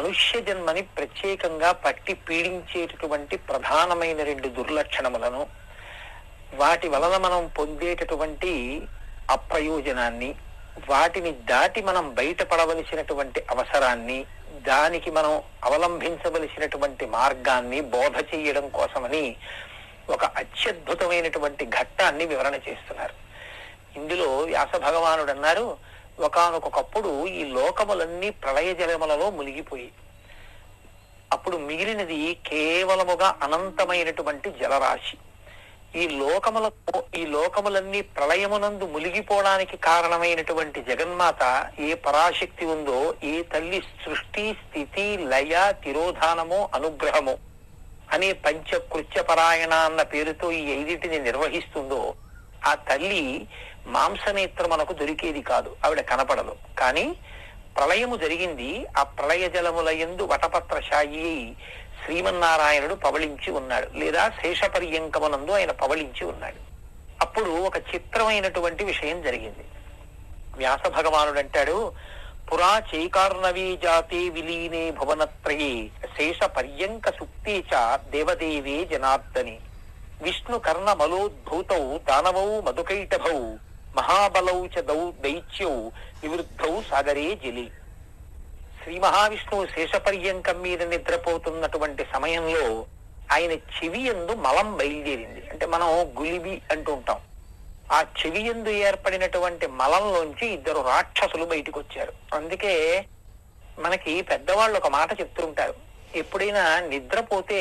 మనుష్య జన్మని ప్రత్యేకంగా పట్టి పీడించేటటువంటి ప్రధానమైన రెండు దుర్లక్షణములను వాటి వలన మనం పొందేటటువంటి అప్రయోజనాన్ని వాటిని దాటి మనం బయటపడవలసినటువంటి అవసరాన్ని దానికి మనం అవలంబించవలసినటువంటి మార్గాన్ని బోధ చేయడం కోసమని ఒక అత్యద్భుతమైనటువంటి ఘట్టాన్ని వివరణ చేస్తున్నారు. ఇందులో వ్యాస భగవానుడు అన్నారు ఒకానొకప్పుడు ఈ లోకములన్నీ ప్రళయ జలములలో మునిగిపోయి అప్పుడు మిగిలినది కేవలముగా అనంతమైనటువంటి జలరాశి. ఈ లోకముల ఈ లోకములన్నీ ప్రళయమునందు మునిగిపోవడానికి కారణమైనటువంటి జగన్మాత ఏ పరాశక్తి ఉందో ఏ తల్లి సృష్టి స్థితి లయ తిరోధానము అనుగ్రహము అనే పంచకృత్య పరాయణ అన్న పేరుతో ఈ ఐదింటిని నిర్వహిస్తుందో ఆ తల్లి మాంసనేత్రమునకు దొరికేది కాదు ఆవిడ కనపడదు. కానీ ప్రళయము జరిగింది ఆ ప్రళయ జలముల ఎందు వటపత్రశాయి షాయి శ్రీమన్నారాయణుడు పవళించి ఉన్నాడు లేదా శేషపర్యంకమనందు ఆయన పవళించి ఉన్నాడు. అప్పుడు ఒక చిత్రమైనటువంటి విషయం జరిగింది. వ్యాస భగవానుడు అంటాడు పురా చైకార్ణవీ జాతే విలీనే భువనత్రయే శేష పర్యంక సుప్తే చ దేవదేవే జనార్దని. విష్ణు కర్ణ మలోద్భూతౌ దానవౌ మధుకైటభౌ మహాబలౌ చ దౌ దైత్యౌ నివృద్ధౌ సాగరే జలి. శ్రీ మహావిష్ణువు శేషపర్యంకం మీద నిద్రపోతున్నటువంటి సమయంలో ఆయన చెవి ఎందు మలం బయలుదేరింది. అంటే మనం గులిబి అంటూ ఉంటాం. ఆ చెవి ఎందు ఏర్పడినటువంటి మలంలోంచి ఇద్దరు రాక్షసులు బయటకు వచ్చారు అందుకే మనకి పెద్దవాళ్ళు ఒక మాట చెప్తుంటారు. ఎప్పుడైనా నిద్రపోతే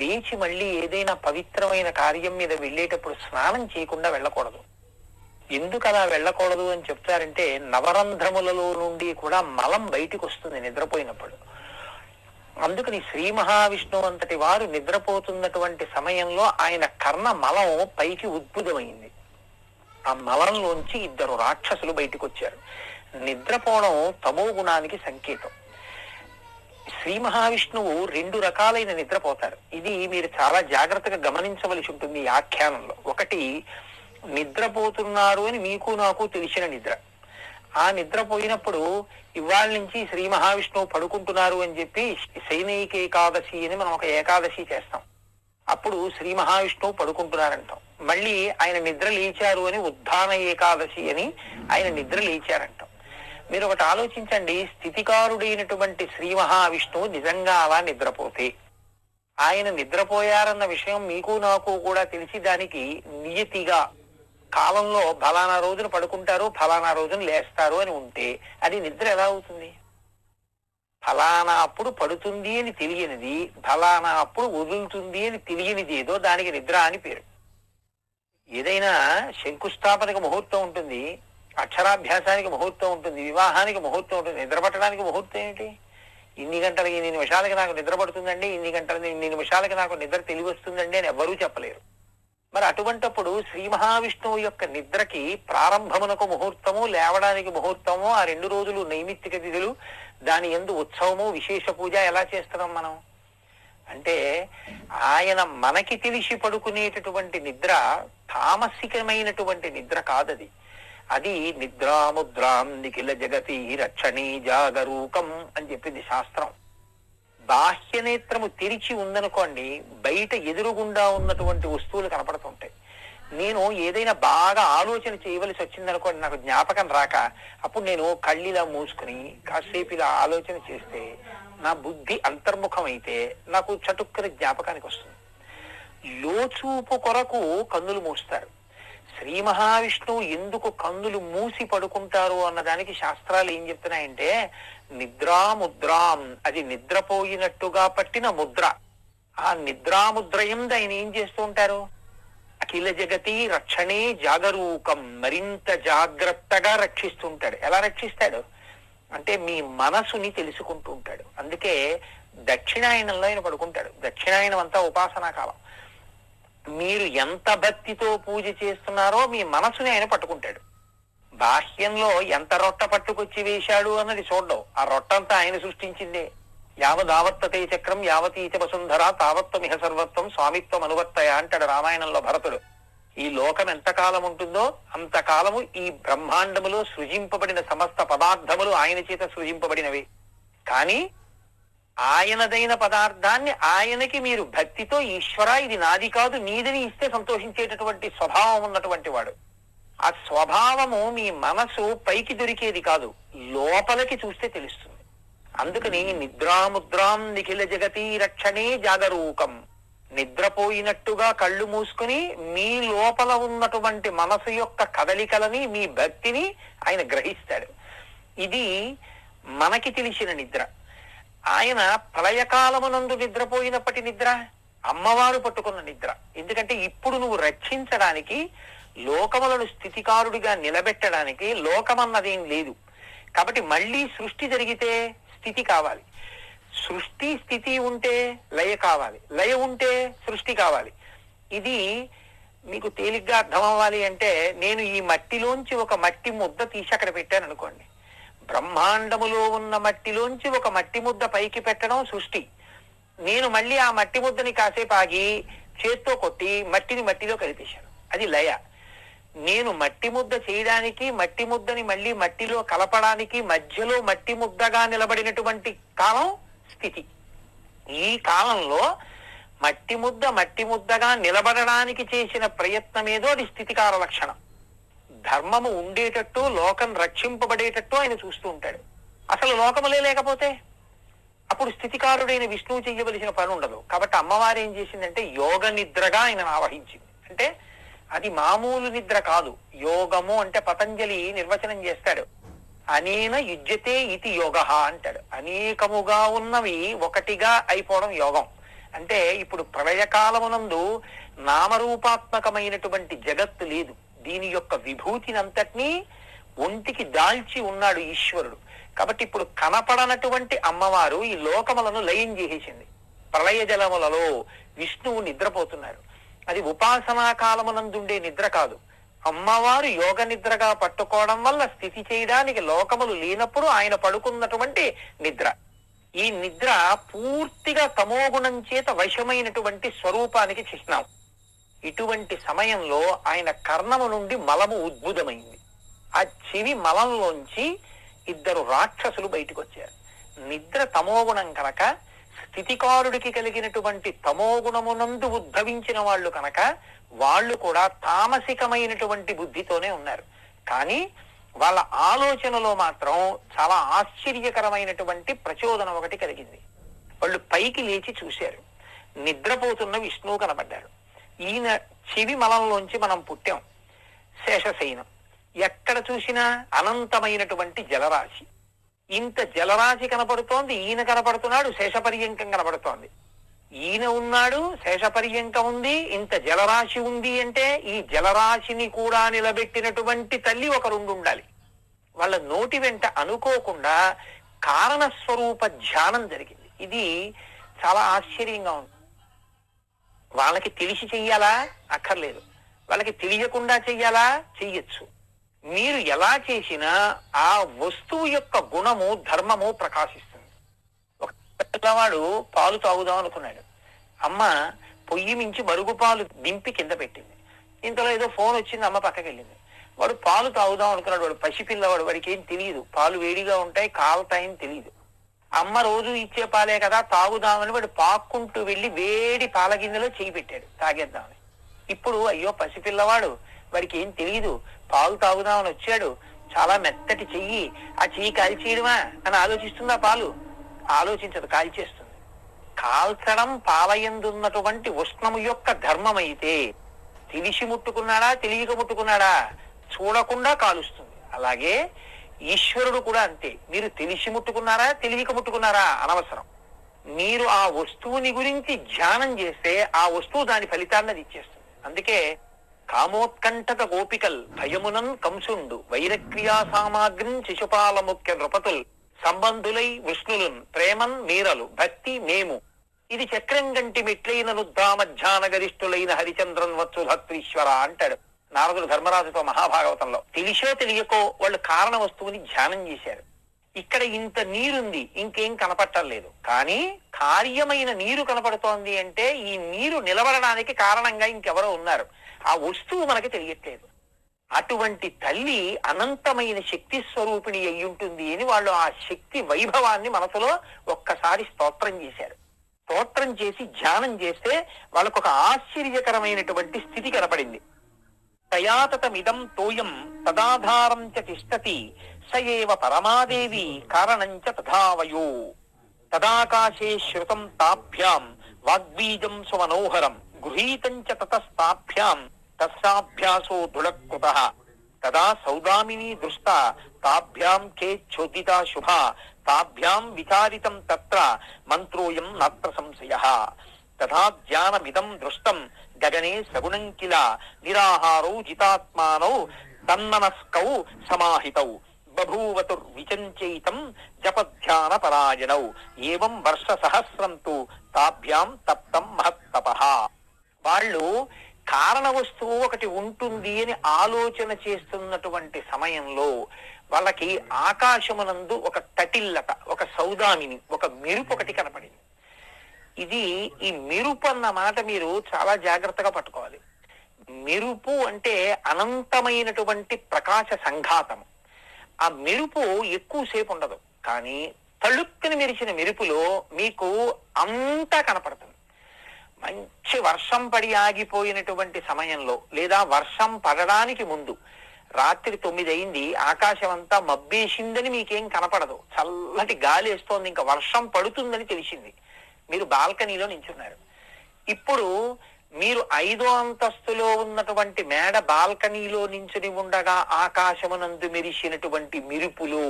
లేచి మళ్ళీ ఏదైనా పవిత్రమైన కార్యం మీద వెళ్ళేటప్పుడు స్నానం చేయకుండా వెళ్ళకూడదు. ఎందుకు అలా వెళ్ళకూడదు అని చెప్తారంటే నవరంధ్రములలో నుండి కూడా మలం బయటికి వస్తుంది నిద్రపోయినప్పుడు. అందుకని శ్రీ మహావిష్ణువు అంతటి వారు నిద్రపోతున్నటువంటి సమయంలో ఆయన కర్ణ మలం పైకి ఉద్భుతమైంది. ఆ మలంలోంచి ఇద్దరు రాక్షసులు బయటికి వచ్చారు నిద్రపోవడం తమో గుణానికి సంకేతం. శ్రీ మహావిష్ణువు రెండు రకాలైన నిద్రపోతారు. ఇది మీరు చాలా జాగ్రత్తగా గమనించవలసి ఉంటుంది ఈ ఆఖ్యానంలో. ఒకటి నిద్రపోతున్నారు అని మీకు నాకు తెలిసిన నిద్ర. ఆ నిద్రపోయినప్పుడు ఇవాళ నుంచి శ్రీ మహావిష్ణువు పడుకుంటున్నారు అని చెప్పి సైనిక ఏకాదశి అని మనం ఒక ఏకాదశి చేస్తాం. అప్పుడు శ్రీ మహావిష్ణువు పడుకుంటున్నారంటాం. మళ్ళీ ఆయన నిద్ర లేచారు అని ఉద్ధాన ఏకాదశి అని ఆయన నిద్ర లేచారంటాం. మీరు ఒకటి ఆలోచించండి స్థితికారుడైనటువంటి శ్రీ మహావిష్ణువు నిజంగా అలా నిద్రపోతే ఆయన నిద్రపోయారన్న విషయం మీకు నాకు కూడా తెలిసి దానికి నియతిగా కాలంలో ఫలానా రోజున పడుకుంటారు ఫలానా రోజున లేస్తారు అని ఉంటే అది నిద్ర ఎలా అవుతుంది? ఫలానా అప్పుడు పడుతుంది అని తెలియనిది ఫలానా అప్పుడు వదులుతుంది అని తెలియనిది ఏదో దానికి నిద్ర అని పేరు. ఏదైనా శంకుస్థాపనకి ముహూర్తం ఉంటుంది అక్షరాభ్యాసానికి ముహూర్తం ఉంటుంది వివాహానికి ముహూర్తం ఉంటుంది నిద్ర పట్టడానికి ముహూర్తం ఏంటి? ఇన్ని గంటలకి ఇన్ని నిమిషాలకి నాకు నిద్ర పడుతుందండి ఇన్ని గంటలకి ఇన్ని నిమిషాలకి నాకు నిద్ర తెలివి వస్తుందండి అని ఎవ్వరూ చెప్పలేరు. మరి అటువంటప్పుడు శ్రీ మహావిష్ణువు యొక్క నిద్రకి ప్రారంభమునకు ముహూర్తము లేవడానికి ముహూర్తము ఆ రెండు రోజులు నైమిత్తిక తిథులు దాని ఎందు ఉత్సవము విశేష పూజ ఎలా చేస్తున్నాం మనం? అంటే ఆయన మనకి తెలిసి పడుకునేటటువంటి నిద్ర తామసికమైనటువంటి నిద్ర కాదది. అది నిద్రాముద్రాం నిఖిల జగతి రక్షణీ జాగరూకం అని చెప్పింది శాస్త్రం. బాహ్య నేత్రము తెరిచి ఉందనుకోండి బయట ఎదురుగుండా ఉన్నటువంటి వస్తువులు కనపడుతుంటాయి. నేను ఏదైనా బాగా ఆలోచన చేయవలసి వచ్చిందనుకోండి నాకు జ్ఞాపకం రాక అప్పుడు నేను కళ్ళిలా మూసుకుని కాసేపు ఇలా ఆలోచన చేస్తే నా బుద్ధి అంతర్ముఖం అయితే నాకు చటుక్కన జ్ఞాపకానికి వస్తుంది. లోచూపు కొరకు కన్నులు మూస్తారు. శ్రీ మహావిష్ణువు ఎందుకు కన్నులు మూసి పడుకుంటారు అన్నదానికి శాస్త్రాలు ఏం చెప్తున్నాయంటే నిద్రాముద్రాం అది నిద్రపోయినట్టుగా పట్టిన ముద్ర. ఆ నిద్రాముద్రయందు ఆయన ఏం చేస్తూ ఉంటారు? అఖిల జగతి రక్షణే జాగరూకం మరింత జాగ్రత్తగా రక్షిస్తుంటాడు ఎలా రక్షిస్తాడు? అంటే మీ మనసుని తెలుసుకుంటూ ఉంటాడు. అందుకే దక్షిణాయనంలో ఆయన పడుకుంటాడు. దక్షిణాయనం అంతా ఉపాసనా కాలం. మీరు ఎంత భక్తితో పూజ చేస్తున్నారో మీ మనసుని ఆయన పట్టుకుంటాడు. బాహ్యంలో ఎంత రొట్ట పట్టుకొచ్చి వేశాడు అన్నది చూడడం. ఆ రొట్టంతా ఆయన సృష్టించిందే. యావదావర్తతే చక్రం యావతీచ వసుంధర తావత్వమిహ సర్వత్వం స్వామిత్వం అనువర్తయ అంటాడు రామాయణంలో భరతుడు. ఈ లోకం ఎంతకాలం ఉంటుందో అంతకాలము ఈ బ్రహ్మాండములో సృజింపబడిన సమస్త పదార్థములు ఆయన చేత సృజింపబడినవి. కానీ ఆయనదైన పదార్థాన్ని ఆయనకి మీరు భక్తితో ఈశ్వర ఇది నాది కాదు నీదని ఇస్తే సంతోషించేటటువంటి స్వభావం ఉన్నటువంటి వాడు. ఆ స్వభావము మీ మనసు పైకి దొరికేది కాదు లోపలికి చూస్తే తెలుస్తుంది. అందుకని నిద్రాముద్రాం నిఖిల జగతి రక్షణే జాగరూకం. నిద్రపోయినట్టుగా కళ్ళు మూసుకుని మీ లోపల ఉన్నటువంటి మనసు యొక్క కదలికలని మీ భక్తిని ఆయన గ్రహిస్తాడు. ఇది మనకి తెలిసిన నిద్ర. ఆయన ప్రళయకాలమునందు నిద్రపోయినప్పటి నిద్ర అమ్మవారు పట్టుకున్న నిద్ర. ఎందుకంటే ఇప్పుడు నువ్వు రక్షించడానికి లోకములను స్థితికారుడిగా నిలబెట్టడానికి లోకమన్నదేం లేదు. కాబట్టి మళ్ళీ సృష్టి జరిగితే స్థితి కావాలి. సృష్టి స్థితి ఉంటే లయ కావాలి. లయ ఉంటే సృష్టి కావాలి. ఇది మీకు తేలిగ్గా అర్థం అవ్వాలి అంటే నేను ఈ మట్టిలోంచి ఒక మట్టి ముద్ద తీసి అక్కడ పెట్టాను అనుకోండి. బ్రహ్మాండములో ఉన్న మట్టిలోంచి ఒక మట్టి ముద్ద పైకి పెట్టడం సృష్టి. నేను మళ్ళీ ఆ మట్టి ముద్దని కాసేపు ఆగి చేత్తో కొట్టి మట్టిని మట్టిలో కలిపేశాను. అది లయ. నేను మట్టి ముద్ద చేయడానికి మట్టి ముద్దని మళ్ళీ మట్టిలో కలపడానికి మధ్యలో మట్టి ముద్దగా నిలబడినటువంటి కాలం స్థితి. ఈ కాలంలో మట్టి ముద్ద మట్టి ముద్దగా నిలబడడానికి చేసిన ప్రయత్నం ఏదో అది స్థితికార లక్షణం. ధర్మము ఉండేటట్టు లోకం రక్షింపబడేటట్టు ఆయన చూస్తూ ఉంటాడు. అసలు లోకములే లేకపోతే? అప్పుడు స్థితికారుడైన విష్ణువు చేయవలసిన పని ఉండదు కాబట్టి అమ్మవారు ఏం చేసిందంటే యోగ నిద్రగా ఆయన ఆవహించింది. అంటే అది మామూలు నిద్ర కాదు. యోగము అంటే పతంజలి నిర్వచనం చేస్తాడు. అనేన యుజ్యతే ఇది యోగ అంటాడు. అనేకముగా ఉన్నవి ఒకటిగా అయిపోవడం యోగం. అంటే ఇప్పుడు ప్రళయకాలమునందు నామరూపాత్మకమైనటువంటి జగత్తు లేదు. దీని యొక్క విభూతినంతటినీ ఒంటికి దాల్చి ఉన్నాడు ఈశ్వరుడు. కాబట్టి ఇప్పుడు కనపడనటువంటి అమ్మవారు ఈ లోకములను లయం చేసేసింది. ప్రళయ జలములలో విష్ణువు నిద్రపోతున్నారు అది ఉపాసనా కాలమునందుండే నిద్ర కాదు. అమ్మవారు యోగ నిద్రగా పట్టుకోవడం వల్ల స్థితి చేయడానికి లోకములు లేనప్పుడు ఆయన పడుకున్నటువంటి నిద్ర. ఈ నిద్ర పూర్తిగా తమోగుణం చేత వశమైనటువంటి స్వరూపానికి చిహ్నం. ఇటువంటి సమయంలో ఆయన కర్ణము నుండి మలము ఉద్భుతమైంది. ఆ చెవి మలంలోంచి ఇద్దరు రాక్షసులు బయటకు వచ్చారు నిద్ర తమోగుణం కనుక స్థితికారుడికి కలిగినటువంటి తమోగుణమునందు ఉద్భవించిన వాళ్ళు కనుక వాళ్ళు కూడా తామసికమైనటువంటి బుద్ధితోనే ఉన్నారు. కానీ వాళ్ళ ఆలోచనలో మాత్రం చాలా ఆశ్చర్యకరమైనటువంటి ప్రచోదనం ఒకటి కలిగింది. వాళ్ళు పైకి లేచి చూశారు. నిద్రపోతున్న విష్ణువు కనబడ్డారు ఈయన చెవి మలంలోంచి మనం పుట్టాం. శేషశయనం. ఎక్కడ చూసినా అనంతమైనటువంటి జలరాశి. ఇంత జలరాశి కనపడుతోంది ఈయన కనపడుతున్నాడు శేషపర్యంకం కనపడుతోంది. ఈయన ఉన్నాడు శేషపర్యంకం ఉంది ఇంత జలరాశి ఉంది అంటే ఈ జలరాశిని కూడా నిలబెట్టినటువంటి తల్లి ఒక ఉండాలి వాళ్ళ నోటి వెంట అనుకోకుండా కారణ స్వరూప ధ్యానం జరిగింది. ఇది చాలా ఆశ్చర్యంగా ఉంది. వాళ్ళకి తెలిసి చెయ్యాలా? అక్కర్లేదు. వాళ్ళకి తెలియకుండా చెయ్యాలా? చెయ్యొచ్చు. మీరు ఎలా చేసినా ఆ వస్తువు యొక్క గుణము ధర్మము ప్రకాశిస్తుంది. ఒక పిల్లవాడు పాలు తాగుదాం అనుకున్నాడు. అమ్మ పొయ్యి మించి మరుగు పాలు దింపి కింద పెట్టింది. ఇంతలో ఏదో ఫోన్ వచ్చింది అమ్మ పక్కకి వెళ్ళింది వాడు పాలు తాగుదాం అనుకున్నాడు వాడు పసిపిల్లవాడు వాడికి ఏం తెలియదు. పాలు వేడిగా ఉంటాయి కాలుతాయని తెలియదు అమ్మ రోజు ఇచ్చే పాలే కదా తాగుదామని వాడు పాక్కుంటూ వెళ్ళి వేడి పాల గిన్నెలో చేయి పెట్టాడు. తాగేద్దామని. ఇప్పుడు అయ్యో పసిపిల్లవాడు వాడికి ఏం తెలియదు పాలు తాగుదామని వచ్చాడు. చాలా మెత్తటి చెయ్యి. ఆ చెయ్యి కాల్చేయడమా? అని ఆలోచిస్తుందా పాలు. ఆలోచించదు కాల్చేస్తుంది. కాల్చడం పాలయందున్నటువంటి ఉష్ణము యొక్క ధర్మమైతే తెలిసి ముట్టుకున్నాడా తెలియక ముట్టుకున్నాడా? చూడకుండా కాలుస్తుంది. అలాగే ఈశ్వరుడు కూడా అంతే. మీరు తెలిసి ముట్టుకున్నారా తెలియక ముట్టుకున్నారా? అనవసరం. మీరు ఆ వస్తువుని గురించి ధ్యానం చేస్తే ఆ వస్తువు దాని ఫలితాన్ని అది ఇచ్చేస్తుంది. అందుకే కామోత్కంఠక గోపికల్ భయమునన్ కంసుండు వైరక్రియా సామాగ్రిం శిశుపాల ముఖ్య నృపతుల్ సంబంధులై విష్ణులున్ ప్రేమన్ మీరలు భక్తి మేము. ఇది చక్రం గంటి మెట్లైన నుద్దామధ్యాన గరిష్ఠులైన హరిచంద్రన్ వచ్చు భక్తీశ్వర అంటాడు. నారదుడు ధర్మరాజుతో మహాభాగవతంలో. తెలిసో తెలియకో వాళ్ళు కారణ వస్తువుని ధ్యానం చేశారు. ఇక్కడ ఇంత నీరుంది ఇంకేం కనపట్టలేదు కానీ కార్యమైన నీరు కనపడుతోంది అంటే ఈ నీరు నిలబడడానికి కారణంగా ఇంకెవరో ఉన్నారు. ఆ వస్తువు మనకి తెలియట్లేదు. అటువంటి తల్లి అనంతమైన శక్తి స్వరూపిణి అయి ఉంటుంది అని వాళ్ళు ఆ శక్తి వైభవాన్ని మనసులో ఒక్కసారి స్తోత్రం చేశారు. స్తోత్రం చేసి ధ్యానం చేస్తే వాళ్ళకు ఒక ఆశ్చర్యకరమైనటువంటి స్థితి కనపడింది. తయాతతమిదం తోయం తదాధారం చ తిష్టతి స ఏవ పరమాదేవి కారణంచ తథావయో తదాకాశే శ్రుతం తాభ్యాం వాగ్బీజం సుమనోహరం గృహీతం చ తతస్తాభ్యాం తస్యాభ్యాసో దృఢకృత తదా సౌదామిని దృష్ట తాభ్యాం కే చోదితా శుభ తాభ్యాం విచారితం తత్ర మంత్రోయం నాత్ర సంశయ తథా ధ్యానమిదం దృష్టం గగనే సగుణం కిల నిరాహారౌ జితాత్మానౌ తన్మనస్కౌ సమాహితౌ బభూవతుర్విచంచయితం జపధ్యాన పరాయణౌ ఏవం వర్ష సహస్రం తు తాభ్యాం తప్తం మహత్తప. వాళ్ళు కారణ వస్తువు ఒకటి ఉంటుంది అని ఆలోచన చేస్తున్నటువంటి సమయంలో వాళ్ళకి ఆకాశమునందు ఒక తటిల్లత ఒక సౌదామిని ఒక మెరుపు ఒకటి కనపడింది. ఇది ఈ మెరుపు అన్న మాట మీరు చాలా జాగ్రత్తగా పట్టుకోవాలి. మెరుపు అంటే అనంతమైనటువంటి ప్రకాశ సంఘాతం ఆ మెరుపు ఎక్కువసేపు ఉండదు. కానీ తళుక్కుని మెరిచిన మెరుపులో మీకు అంతా కనపడుతుంది. మంచి వర్షం పడి ఆగిపోయినటువంటి సమయంలో లేదా వర్షం పడడానికి ముందు రాత్రి తొమ్మిది అయింది ఆకాశం అంతా మబ్బేసిందని మీకేం కనపడదు. చల్లటి గాలి వేస్తోంది ఇంకా వర్షం పడుతుందని తెలిసింది. మీరు బాల్కనీలో నించున్నారు. ఇప్పుడు మీరు ఐదో అంతస్తులో ఉన్నటువంటి మేడ బాల్కనీలో నించుని ఉండగా ఆకాశమునందు మెరిసినటువంటి మెరుపులు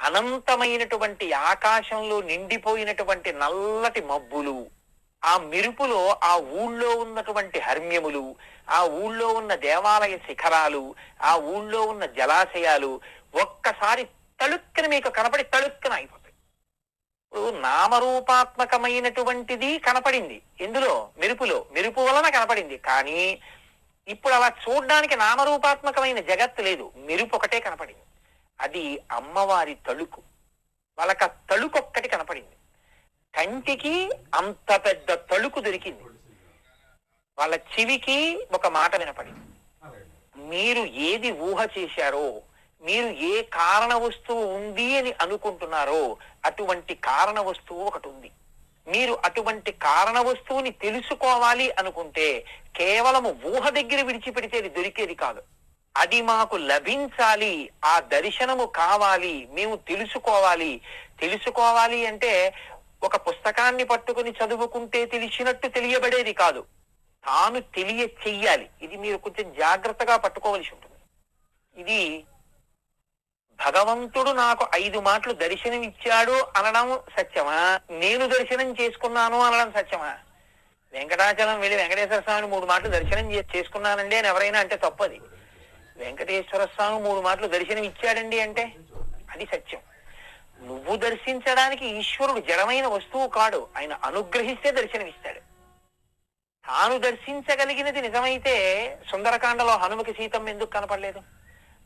అనంతమైనటువంటి ఆకాశంలో నిండిపోయినటువంటి నల్లటి మబ్బులు ఆ మెరుపులో ఆ ఊళ్ళో ఉన్నటువంటి హర్మ్యములు ఆ ఊళ్ళో ఉన్న దేవాలయ శిఖరాలు ఆ ఊళ్ళో ఉన్న జలాశయాలు ఒక్కసారి తళుక్కన మీకు కనపడి తళుక్కున అయిపోతుంది నామరూపాత్మకమైనటువంటిది కనపడింది. ఎందులో మెరుపులో మెరుపు వలన కనపడింది. కానీ ఇప్పుడు అలా చూడడానికి నామరూపాత్మకమైన జగత్తు లేదు. మెరుపు ఒకటే కనపడింది. అది అమ్మవారి తళుకు. వాళ్ళకి ఆ తళుకు ఒక్కటి కనపడింది. కంటికి అంత పెద్ద తళుకు దొరికింది. వాళ్ళ చెవికి ఒక మాట వినపడింది. మీరు ఏది ఊహ చేశారో మీరు ఏ కారణ వస్తువు ఉంది అని అనుకుంటున్నారో అటువంటి కారణ వస్తువు ఒకటి ఉంది. మీరు అటువంటి కారణ వస్తువుని తెలుసుకోవాలి అనుకుంటే కేవలము ఊహ దగ్గర విడిచిపెడితే అది దొరికేది కాదు. అది మాకు లభించాలి ఆ దర్శనము కావాలి మేము తెలుసుకోవాలి. తెలుసుకోవాలి అంటే ఒక పుస్తకాన్ని పట్టుకుని చదువుకుంటే తెలిసినట్టు తెలియబడేది కాదు. తాను తెలియ చెయ్యాలి ఇది మీరు కొంచెం జాగ్రత్తగా పట్టుకోవలసి ఉంటుంది. ఇది భగవంతుడు నాకు ఐదు మాటలు దర్శనం ఇచ్చాడు అనడం సత్యమా? నేను దర్శనం చేసుకున్నాను అనడం సత్యమా? వెంకటాచలం వెళ్ళి వెంకటేశ్వర స్వామిని మూడు మాటలు దర్శనం చేసుకున్నానండి అని ఎవరైనా అంటే తప్పది. వెంకటేశ్వర స్వామి మూడు మాటలు దర్శనం ఇచ్చాడండి అంటే అది సత్యం. నువ్వు దర్శించడానికి ఈశ్వరుడు జడమైన వస్తువు కాడు. ఆయన అనుగ్రహిస్తే దర్శనమిస్తాడు తాను దర్శించగలిగినది నిజమైతే సుందరకాండలో హనుమకి సీతం ఎందుకు కనపడలేదు?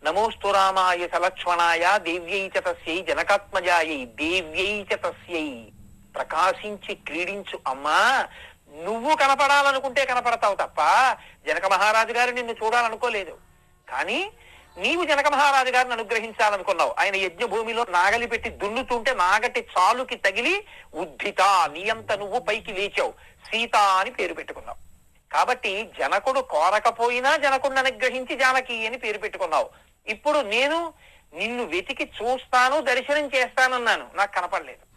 నమోస్తు రామాయ సలక్ష్మణాయ దేవ్యై చ తస్యై జనకాత్మజాయై దేవ్యై చ తస్యై. ప్రకాశించి క్రీడించు అమ్మా నువ్వు కనపడాలనుకుంటే కనపడతావు తప్ప జనక మహారాజు గారు నిన్ను చూడాలనుకోలేదు. కానీ నీవు జనక మహారాజు గారిని అనుగ్రహించాలనుకున్నావు. ఆయన యజ్ఞ భూమిలో నాగలి పెట్టి దున్నుతుంటే నాగటి చాలుకి తగిలి ఉద్ధిత నీయంత నువ్వు పైకి లేచావు. సీత అని పేరు పెట్టుకున్నావు. కాబట్టి జనకుడు కోరకపోయినా జనకుడిని అనుగ్రహించి జానకి అని పేరు పెట్టుకున్నావు. ఇప్పుడు నేను నిన్ను వెతికి చూస్తాను దర్శనం చేస్తానన్నాను. నాకు కనపడలేదు.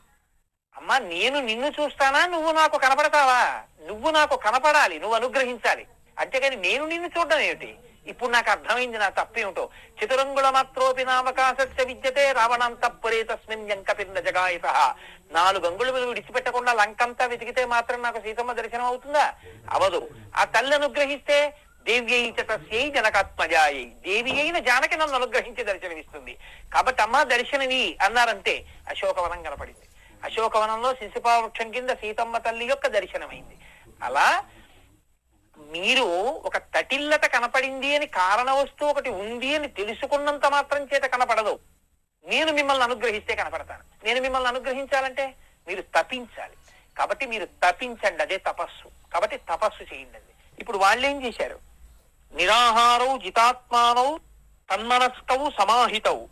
అమ్మా నేను నిన్ను చూస్తానా? నువ్వు నాకు కనపడతావా? నువ్వు నాకు కనపడాలి నువ్వు అనుగ్రహించాలి. అంతేకాని నేను నిన్ను చూడడం ఏమిటి? ఇప్పుడు నాకు అర్థమైంది నా తప్పేమిటో చతురంగుళ మాత్రోపి నామకాసస్య విద్యతే రావణంతపురే తస్మిన్ యంకపిన్న జగాయత నాలుగు అంగుళములు విడిచిపెట్టకుండా లంకంతా వెతికితే మాత్రం నాకు సీతమ్మ దర్శనం అవుతుందా? అవదు. ఆ తల్లి అనుగ్రహిస్తే దేవ్యై చ తస్యై జనకాత్మజాయై. దేవి అయిన జానకి నన్ను అనుగ్రహించి దర్శనమిస్తుంది. కాబట్టి అమ్మ దర్శనవి అన్నారంటే అశోకవనం కనపడింది. అశోకవనంలో శిశుపావృక్షం కింద సీతమ్మ తల్లి యొక్క దర్శనమైంది. అలా మీరు ఒక తటిల్లత కనపడింది అని కారణ వస్తువు ఒకటి ఉంది అని తెలుసుకున్నంత మాత్రం చేత కనపడదు. నేను మిమ్మల్ని అనుగ్రహిస్తే కనపడతాను. నేను మిమ్మల్ని అనుగ్రహించాలంటే మీరు తపించాలి. కాబట్టి మీరు తపించండి అదే తపస్సు. కాబట్టి తపస్సు చేయండి ఇప్పుడు వాళ్ళు ఏం చేశారు? నిరాహారౌ జితాత్మానౌ తన్మనస్కౌ సమాహితౌ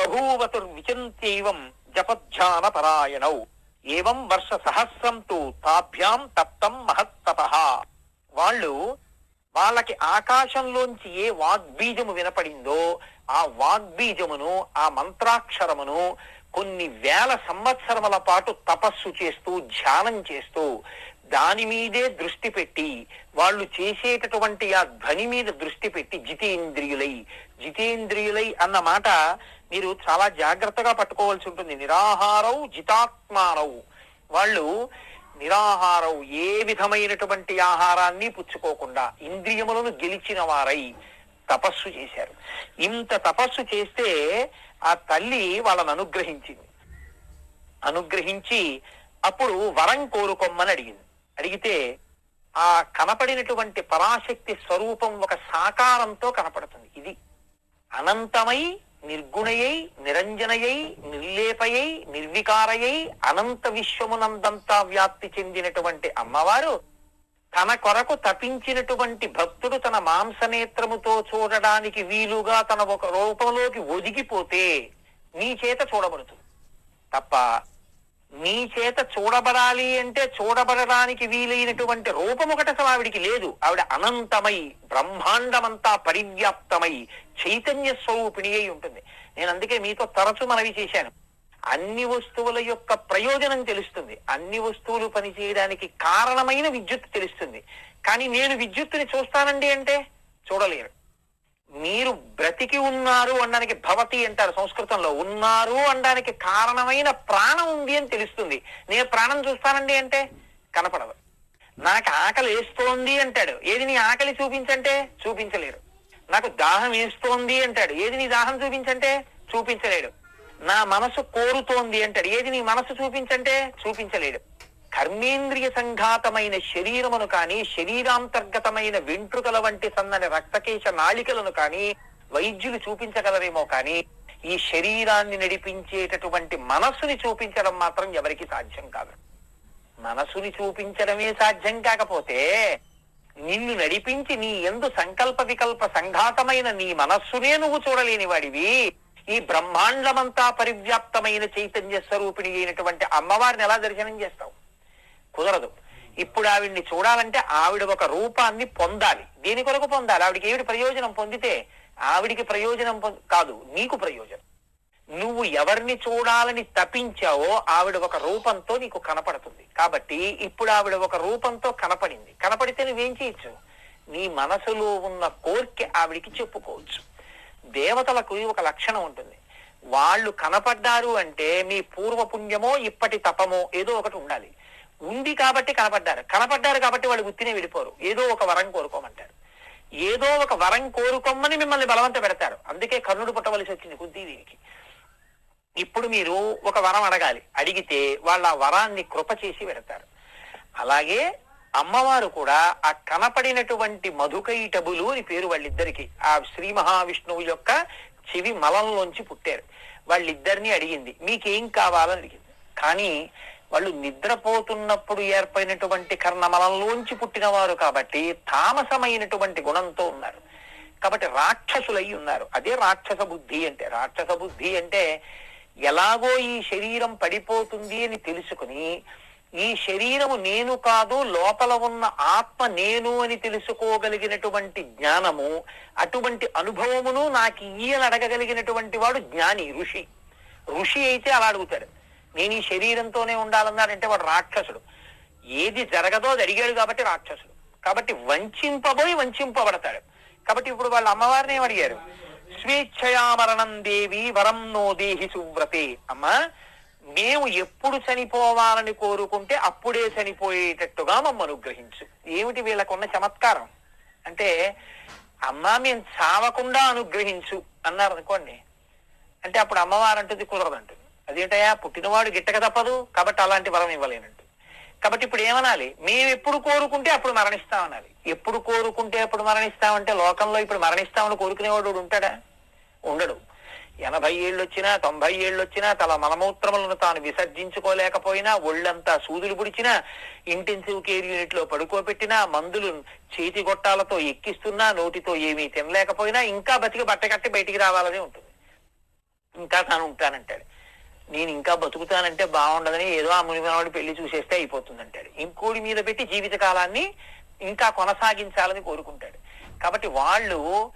బభూవతుర్విచంత్యైవం జపధ్యాన పరాయణౌ ఏవం వర్ష సహస్రం తు తాభ్యాం తప్తం మహత్తప. వాళ్ళు వాళ్ళకి ఆకాశంలోంచి ఏ వాగ్బీజము వినపడిందో ఆ వాగ్బీజమును ఆ మంత్రాక్షరమును కొన్ని వేల సంవత్సరముల పాటు తపస్సు చేస్తూ ధ్యానం చేస్తూ దాని మీదే దృష్టి పెట్టి వాళ్ళు చేసేటటువంటి ఆ ధ్వని మీద దృష్టి పెట్టి జితేంద్రియులై జితేంద్రియులై అన్న మాట మీరు చాలా జాగ్రత్తగా పట్టుకోవాల్సి ఉంటుంది. నిరాహారవు జితాత్మారవు వాళ్ళు నిరాహారం ఏ విధమైనటువంటి ఆహారాన్ని పుచ్చుకోకుండా ఇంద్రియములను గెలిచిన వారై తపస్సు చేశారు. ఇంత తపస్సు చేస్తే ఆ తల్లి వాళ్ళని అనుగ్రహించింది. అనుగ్రహించి అప్పుడు వరం కోరుకోమని అడిగింది. అడిగితే ఆ కనపడినటువంటి పరాశక్తి స్వరూపం ఒక సాకారంతో కనపడుతుంది. ఇది అనంతమై నిర్గుణయై నిరంజనయై నిర్లేపయై నిర్వికారయై అనంత విశ్వమునందంతా వ్యాప్తి చెందినటువంటి అమ్మవారు తన కొరకు తపించినటువంటి భక్తుడు తన మాంసనేత్రముతో చూడడానికి వీలుగా తన ఒక రూపంలోకి ఒదిగిపోతే నీ చేత చూడబడుతుంది తప్ప నీ చేత చూడబడాలి అంటే చూడబడడానికి వీలైనటువంటి రూపం ఒకటి అసలు ఆవిడికి లేదు. ఆవిడ అనంతమై బ్రహ్మాండమంతా పరివ్యాప్తమై చైతన్య స్వరూపిణి అయి ఉంటుంది. నేను అందుకే మీతో తరచు మనవి చేశాను. అన్ని వస్తువుల యొక్క ప్రయోజనం తెలుస్తుంది. అన్ని వస్తువులు పనిచేయడానికి కారణమైన విద్యుత్ తెలుస్తుంది. కానీ నేను విద్యుత్తుని చూస్తానండి అంటే చూడలేరు. మీరు బ్రతికి ఉన్నారు అనడానికి భవతి అంటారు సంస్కృతంలో. ఉన్నారు అనడానికి కారణమైన ప్రాణం ఉంది అని తెలుస్తుంది. నేను ప్రాణం చూస్తానండి అంటే కనపడదు. నాకు ఆకలి వేస్తోంది అంటాడు. ఏది నీ ఆకలి చూపించంటే చూపించలేరు. నాకు దాహం వేస్తోంది అంటాడు. ఏది నీ దాహం చూపించంటే? చూపించలేడు. నా మనసు కోరుతోంది అంటాడు. ఏది నీ మనసు చూపించంటే? చూపించలేడు. కర్మేంద్రియ సంఘాతమైన శరీరమును కానీ శరీరాంతర్గతమైన వెంట్రుకల వంటి సన్నని రక్తకేశ నాళికలను కానీ వైద్యులు చూపించగలరేమో కానీ ఈ శరీరాన్ని నడిపించేటటువంటి మనస్సుని చూపించడం మాత్రం ఎవరికి సాధ్యం కాదు. మనసుని చూపించడమే సాధ్యం కాకపోతే నిన్ను నడిపించి నీ ఎందు సంకల్ప వికల్ప సంఘాతమైన నీ మనస్సునే నువ్వు చూడలేని వాడివి. ఈ బ్రహ్మాండమంతా పరివ్యాప్తమైన చైతన్య స్వరూపిణి అయినటువంటి అమ్మవారిని ఎలా దర్శనం చేస్తావు? కుదరదు. ఇప్పుడు ఆవిడ్ని చూడాలంటే ఆవిడ ఒక రూపాన్ని పొందాలి. దేని కొరకు పొందాలి. ఆవిడికి ఏమిటి ప్రయోజనం పొందితే ఆవిడికి ప్రయోజనం కాదు నీకు ప్రయోజనం. నువ్వు ఎవరిని చూడాలని తపించావో ఆవిడ ఒక రూపంతో నీకు కనపడుతుంది. కాబట్టి ఇప్పుడు ఆవిడ ఒక రూపంతో కనపడింది. కనపడితే నువ్వేం చేయొచ్చు? నీ మనసులో ఉన్న కోరిక ఆవిడికి చెప్పుకోవచ్చు. దేవతలకు ఒక లక్షణం ఉంటుంది. వాళ్ళు కనపడ్డారు అంటే మీ పూర్వపుణ్యమో ఇప్పటి తపమో ఏదో ఒకటి ఉండాలి. ఉంది కాబట్టి కనపడ్డారు. కనపడ్డారు కాబట్టి వాళ్ళు గుర్తినే విడిపోరు. ఏదో ఒక వరం కోరుకోమంటారు. ఏదో ఒక వరం కోరుకోమని మిమ్మల్ని బలవంత పెడతారు. అందుకే కర్ణుడు పుట్టవలసి వచ్చింది. కుంతీదేవికి ఇప్పుడు మీరు ఒక వరం అడగాలి. అడిగితే వాళ్ళ వరాన్ని కృప చేసి పెడతారు అలాగే అమ్మవారు కూడా ఆ కనపడినటువంటి మధుకైటబులు అని పేరు వాళ్ళిద్దరికి ఆ శ్రీ మహావిష్ణువు యొక్క చెవి మలంలోంచి పుట్టారు. వాళ్ళిద్దరిని అడిగింది మీకేం కావాలని అడిగింది? కానీ వాళ్ళు నిద్రపోతున్నప్పుడు ఏర్పడినటువంటి కర్ణమలంలోంచి పుట్టినవారు కాబట్టి తామసమైనటువంటి గుణంతో ఉన్నారు. కాబట్టి రాక్షసులై ఉన్నారు. అదే రాక్షస బుద్ధి అంటే రాక్షస బుద్ధి అంటే ఎలాగో ఈ శరీరం పడిపోతుంది అని తెలుసుకుని ఈ శరీరము నేను కాదు లోపల ఉన్న ఆత్మ నేను అని తెలుసుకోగలిగినటువంటి జ్ఞానము అటువంటి అనుభవమును నాకు ఈయన అడగగలిగినటువంటి వాడు జ్ఞాని ఋషి. ఋషి అయితే అలా అడుగుతాడు. నేను ఈ శరీరంతోనే ఉండాలన్నాడంటే వాడు రాక్షసుడు. ఏది జరగదో అది అడిగాడు కాబట్టి రాక్షసుడు. కాబట్టి వంచింపబోయి వంచింపబడతాడు. కాబట్టి ఇప్పుడు వాళ్ళ అమ్మవారిని ఏమడిగారు అడిగారు? స్వేచ్ఛయా మరణం దేవి వరం నో దేహి సువ్రతే. అమ్మా మేము ఎప్పుడు చనిపోవాలని కోరుకుంటే అప్పుడే చనిపోయేటట్టుగా మమ్మ అనుగ్రహించు. ఏమిటి వీళ్ళకున్న చమత్కారం? అంటే అమ్మా మేము చావకుండా అనుగ్రహించు అన్నారు అనుకోండి. అంటే అప్పుడు అమ్మవారు అంటుంది కుదరదంటుంది అదేంటయ్యా పుట్టినవాడు గిట్టక తప్పదు కాబట్టి అలాంటి వరం ఇవ్వలేనంటు. కాబట్టి ఇప్పుడు ఏమనాలి? మేము ఎప్పుడు కోరుకుంటే అప్పుడు మరణిస్తామనాలి. ఎప్పుడు కోరుకుంటే అప్పుడు మరణిస్తామంటే లోకంలో ఇప్పుడు మరణిస్తామని కోరుకునేవాడు ఉంటాడా? ఉండడు. ఎనభై ఏళ్ళు వచ్చినా తొంభై ఏళ్ళు వచ్చినా తల మలమూత్రములను తాను విసర్జించుకోలేకపోయినా ఒళ్ళంతా సూదులు పుడిచినా ఇంటెన్సివ్ కేర్ యూనిట్లో పడుకోబెట్టినా మందులు చేతి గొట్టాలతో ఎక్కిస్తున్నా నోటితో ఏమీ తినలేకపోయినా ఇంకా బతికి బట్ట కట్టి బయటికి రావాలని ఉంటుంది. ఇంకా తాను ఉంటానంటాడు. నేను ఇంకా బతుకుతానంటే బాగుండదని ఏదో ఆ మునిమనవాడు పెళ్ళి చూసేస్తే అయిపోతుందంటాడు. ఇంకోడి మీద పెట్టి జీవిత కాలాన్ని ఇంకా కొనసాగించాలని కోరుకుంటాడు. కాబట్టి వాళ్ళు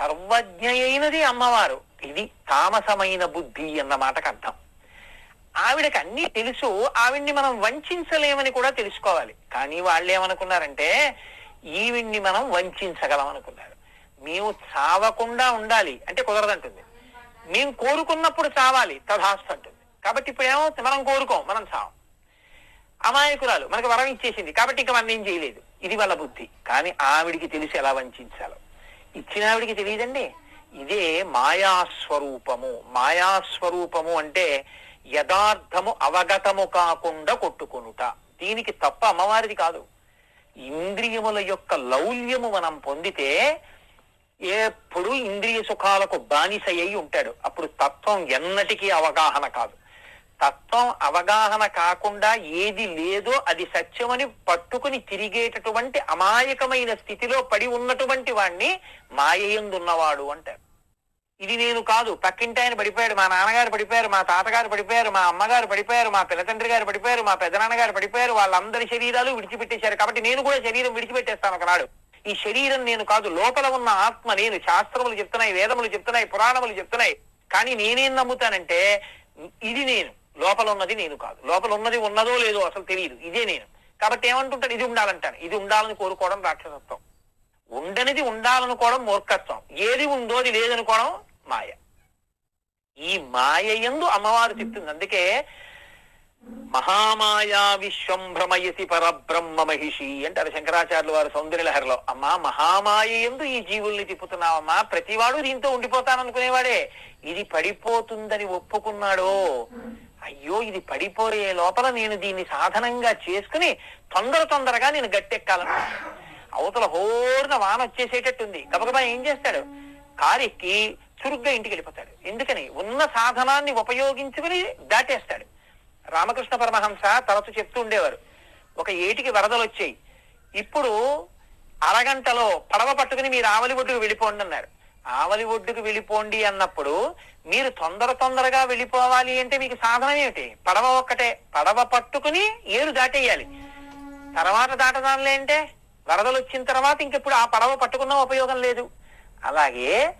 సర్వజ్ఞ అయినది అమ్మవారు. ఇది తామసమైన బుద్ధి అన్న మాటకు అర్థం. ఆవిడకి అన్నీ తెలుసు ఆవిడ్ని మనం వంచలేమని కూడా తెలుసుకోవాలి. కానీ వాళ్ళు ఏమనుకున్నారంటే ఈవిడ్ని మనం వంచగలం అనుకున్నారు మేము చావకుండా ఉండాలి. అంటే కుదరదంటుంది. మేము కోరుకున్నప్పుడు చావాలి తథాస్తు అంటుంది. కాబట్టి ఇప్పుడు ఏమవుతుంది? మనం కోరుకోం మనం చావం. అమాయకురాలు మనకు వరం ఇచ్చేసింది. కాబట్టి ఇంకా మనం ఏం చేయలేదు. ఇది వాళ్ళ బుద్ధి. కానీ ఆవిడికి తెలిసి ఎలా వంచాలో. ఇచ్చిన ఆవిడికి తెలియదండి. ఇదే మాయాస్వరూపము. మాయాస్వరూపము అంటే యథార్థము అవగతము కాకుండా కొట్టుకొనుట. దీనికి తప్ప అమ్మవారిది కాదు. ఇంద్రియముల యొక్క లౌల్యము మనం పొందితే ఎప్పుడు ఇంద్రియ సుఖాలకు బానిస అయి ఉంటాడు. అప్పుడు తత్వం ఎన్నటికీ అవగాహన కాదు. తత్వం అవగాహన కాకుండా ఏది లేదో అది సత్యమని పట్టుకుని తిరిగేటటువంటి అమాయకమైన స్థితిలో పడి ఉన్నటువంటి వాణ్ణి మాయయందున్నవాడు అంటారు. ఇది నేను కాదు పక్కింటి ఆయన పడిపోయాడు మా నాన్నగారు పడిపోయారు మా తాతగారు పడిపోయారు మా అమ్మగారు పడిపోయారు మా పిల్లతండ్రి గారు పడిపోయారు మా పెదనాన్నగారు పడిపోయారు వాళ్ళందరి శరీరాలు విడిచిపెట్టేశారు. కాబట్టి నేను కూడా శరీరం విడిచిపెట్టేస్తాను ఒకనాడు. ఈ శరీరం నేను కాదు లోపల ఉన్న ఆత్మ నేను శాస్త్రములు చెప్తున్నాయి వేదములు చెప్తున్నాయి పురాణములు చెప్తున్నాయి. కానీ నేనేం నమ్ముతానంటే ఇది నేను. లోపల ఉన్నది నేను కాదు. లోపల ఉన్నది ఉన్నదో లేదో అసలు తెలియదు ఇదే నేను. కాబట్టి ఏమంటుంటాను ఇది ఉండాలంటాను ఇది ఉండాలని కోరుకోవడం రాక్షసత్వం. ఉండనిది ఉండాలనుకోవడం మూర్ఖత్వం. ఏది ఉందో అది లేదనుకోవడం మాయ. ఈ మాయ యందు అమ్మవారు చెప్తుంది. అందుకే మహామాయా విశ్వం భ్రమయసి పరబ్రహ్మ మహిషి అంటారు శంకరాచార్యులు వారు సౌందర్యలహరిలో అమ్మా మహామాయ ఎందు ఈ జీవుల్ని తిప్పుతున్నావమ్మా. ప్రతివాడు దీంతో ఉండిపోతాననుకునేవాడే. ఇది పడిపోతుందని ఒప్పుకున్నాడో. అయ్యో ఇది పడిపోయే లోపల నేను దీన్ని సాధనంగా చేసుకుని తొందర తొందరగా నేను గట్టెక్కాలను అవతల హోర్న వాన వచ్చేసేటట్టుంది. గబగబా ఏం చేస్తాడు? కారెక్కి చురుగ్గా ఇంటికి వెళ్ళిపోతాడు. ఎందుకని? ఉన్న సాధనాన్ని ఉపయోగించుకుని దాటేస్తాడు. రామకృష్ణ పరమహంస తరచు చెప్తూ ఉండేవారు. ఒక ఏటికి వరదలు వచ్చాయి. ఇప్పుడు అరగంటలో పడవ పట్టుకుని మీరు ఆవలి ఒడ్డుకు వెళ్ళిపోండి అన్నారు. ఆవలి ఒడ్డుకు వెళ్ళిపోండి అన్నప్పుడు మీరు తొందర తొందరగా వెళ్ళిపోవాలి అంటే మీకు సాధనం ఏమిటి? పడవ ఒక్కటే. పడవ పట్టుకుని ఏరు దాటేయాలి. తర్వాత దాటదానిలే అంటే వరదలు వచ్చిన తర్వాత ఇంకెప్పుడు ఆ పడవ పట్టుకున్న ఉపయోగం లేదు. అలాగే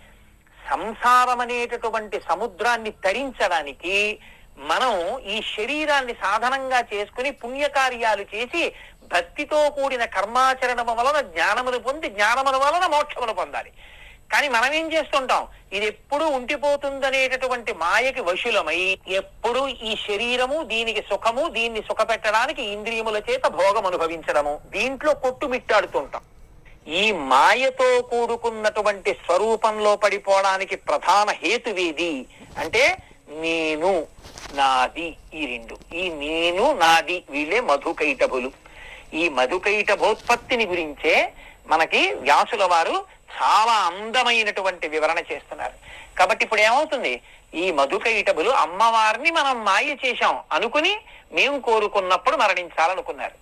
సంసారం అనేటటువంటి సముద్రాన్ని తరించడానికి మనం ఈ శరీరాన్ని సాధనంగా చేసుకుని పుణ్యకార్యాలు చేసి భక్తితో కూడిన కర్మాచరణము వలన జ్ఞానమును పొంది జ్ఞానముల వలన మోక్షమును పొందాలి. కానీ మనం ఏం చేస్తుంటాం? ఇది ఎప్పుడు ఉండిపోతుందనేటటువంటి మాయకి వశులమై ఎప్పుడు ఈ శరీరము దీనికి సుఖము దీన్ని సుఖపెట్టడానికి ఇంద్రియముల చేత భోగం అనుభవించడము. దీంట్లో కొట్టుమిట్టాడుతుంటాం. ఈ మాయతో కూడుకున్నటువంటి స్వరూపంలో పడిపోవడానికి ప్రధాన హేతువేది అంటే నేను నాది ఈ రెండు. ఈ నేను నాది వీళ్ళే మధుకైటభులు. ఈ మధుకైటభోత్పత్తిని గురించే మనకి వ్యాసుల వారు చాలా అందమైనటువంటి వివరణ చేస్తున్నారు. కాబట్టి ఇప్పుడు ఏమవుతుంది? ఈ మధుకైటబులు అమ్మవారిని మనం మాయ చేశాం అనుకుని మేము కోరుకున్నప్పుడు మరణించాలనుకున్నారు.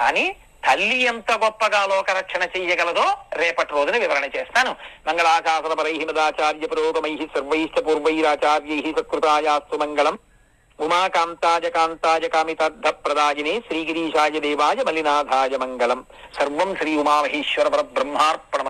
కానీ తల్లి ఎంత గొప్పగా లోకరక్షణ చెయ్యగలదో రేపటి రోజున వివరణ చేస్తాను. మంగళాశాసన మదాచార్య పురోగమై సర్వైశ్చ పూర్వైరాచార్యై సత్కృతాయాస్తు మంగళం. ఉమాకాంతాయ కాంతాయ కామితార్థ ప్రదాయిని శ్రీగిరీశాయ దేవాయ మలినాథాయ మంగళం. సర్వం శ్రీ ఉమామహేశ్వర పరబ్రహ్మార్పణ